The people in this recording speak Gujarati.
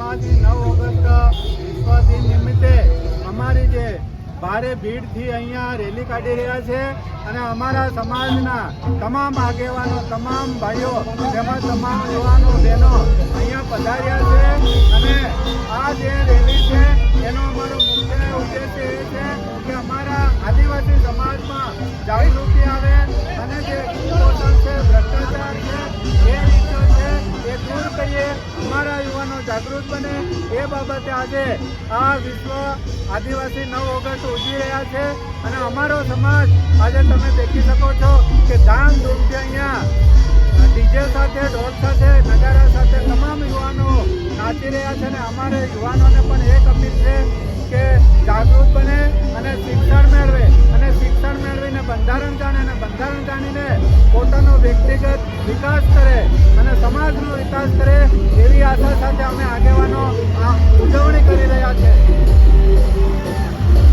આજની નવ ઓગસ્ટ વિશ્વ દિન નિમિત્તે અમારી જે ભારે ભીડથી અહીંયા રેલી કાઢી રહ્યા છે અને અમારા સમાજના તમામ આગેવાનો, તમામ ભાઈઓ, તેમજ તમામ યુવાનો, બહેનો અહીંયા પધાર્યા છે અને આ જે રેલી છે, એનો અમારો મુખ્ય ઉદ્દેશ્ય એ છે કે અમારા આદિવાસી સમાજમાં જાગૃતિ આવે અને જે જાગૃત બને. એ બાબતે આજે આ વિશ્વ આદિવાસી નવ ઓગસ્ટ ઉજવી રહ્યા છે અને અમારો સમાજ આજે તમે દેખી શકો છો કે ધામધૂમથી અહીંયા ડીજે સાથે, ઢોલ સાથે, નગારા સાથે તમામ યુવાનો નાચી રહ્યા છે અને અમારે યુવાનોને પણ એક અપીલ છે પોતાનો વ્યક્તિગત વિકાસ કરે અને સમાજનો વિકાસ કરે એવી આશા સાથે અમે આગેવાનો આ